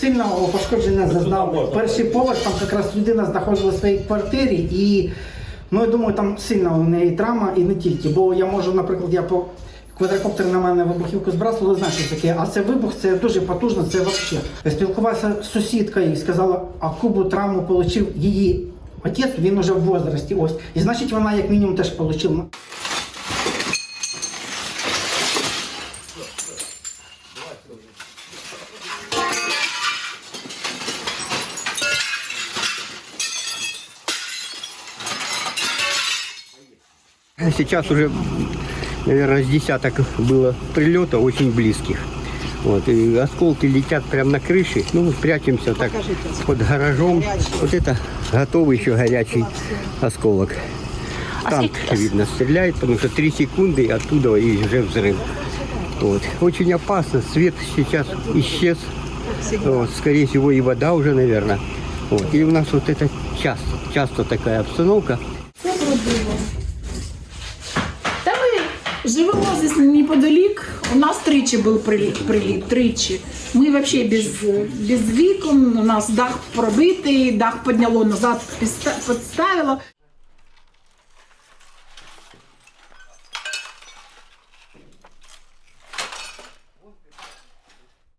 сильного пошкодження зазнав перший поверх. Там якраз людина знаходилася в своїй квартирі і ну я думаю, там сильна у неї травма і не тільки. Бо я можу, наприклад, я по квадрокоптер на мене вибухівку збрасували, знаю, що таке. А це вибух, це дуже потужно, це взагалі. Спілкувався з сусідкою і сказала, а кубу травму отримав її отець, він уже в возрасті. Ось. І значить вона як мінімум теж отримала. Сейчас уже, наверное, с десяток было прилетов очень близких. Вот, и осколки летят прямо на крыше. Ну, прячемся так под гаражом. Вот это готовый еще горячий осколок. Танк, видно, стреляет, потому что три секунды и оттуда и уже взрыв. Вот. Очень опасно. Свет сейчас исчез. Вот, скорее всего, и вода уже, наверное. Вот. И у нас вот это часто, часто такая обстановка. Живемо здесь неподалік. У нас тричі був приліт, приліт тричі. Ми взагалі без, без вікон, у нас дах пробитий, дах підняло назад, підста- підставило.